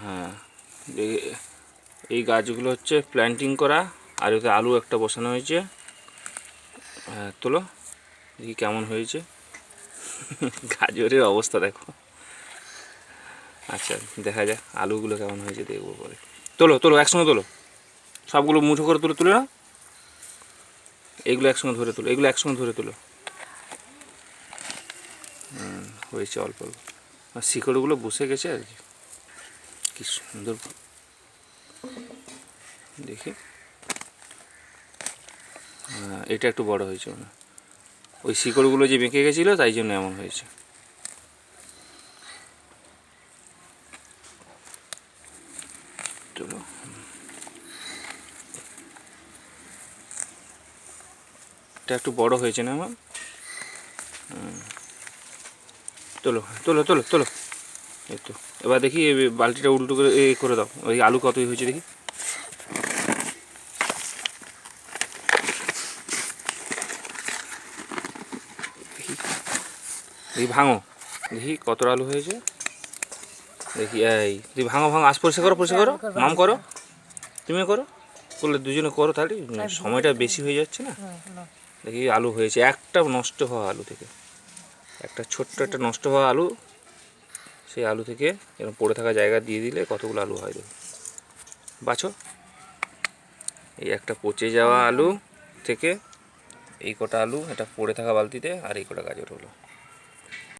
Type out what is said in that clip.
হ্যাঁ এই- গাছগুলো হচ্ছে প্ল্যান্টিং করা, আর ওতে আলু একটা বসানো হয়েছে। হ্যাঁ তোলো, দেখি কেমন হয়েছে। গাজরের অবস্থা দেখো। আচ্ছা দেখা যাক আলুগুলো কেমন হয়েছে, দেখব পরে। তোলো তোলো, একসঙ্গে তোলো। সবগুলো মুঠো করে তুলে তুলে না এগুলো একসঙ্গে ধরে তোলো, এগুলো একসঙ্গে ধরে তোলো। হয়েছে অল্প অল্প। আর শিকড়গুলো বসে গেছে আর কি। কি সুন্দর। দেখি। এটা একটু বড় হয়েছে মনে ওই শিকড়গুলো যে বেঁকে গেছিল, তাই জন্য এমন হয়েছে। এটা একটু বড় হয়েছে না আমার। তোলো তোলো তোলো তোলো। এই তো। এবার দেখি এই বালতিটা উল্টো করে এ করে দাও। ওই আলু কতই হয়েছে দেখি। দেখি। দেখি ভাঙো। দেখি কত আলু হয়েছে। দেখি এই। তুই ভাঙো ভাঙো। আজ পরিষ্কার করো পরিষ্কার করো। মাম করো। তুমিও করো। করলে দুজনে করো তাহলে। সময়টা বেশি হয়ে যাচ্ছে না। দেখি আলু হয়েছে। একটা নষ্ট হওয়া আলু থেকে। একটা ছোট্ট একটা নষ্ট হওয়া আলু। সেই আলু থেকে এরকম পড়ে থাকা জায়গা দিয়ে দিলে কতগুলো আলু হয় দেখো বাছো। এই একটা পচে যাওয়া আলু থেকে এই কটা আলু এটা পড়ে থাকা বালতিতে আর এই কটা গাজর হলো।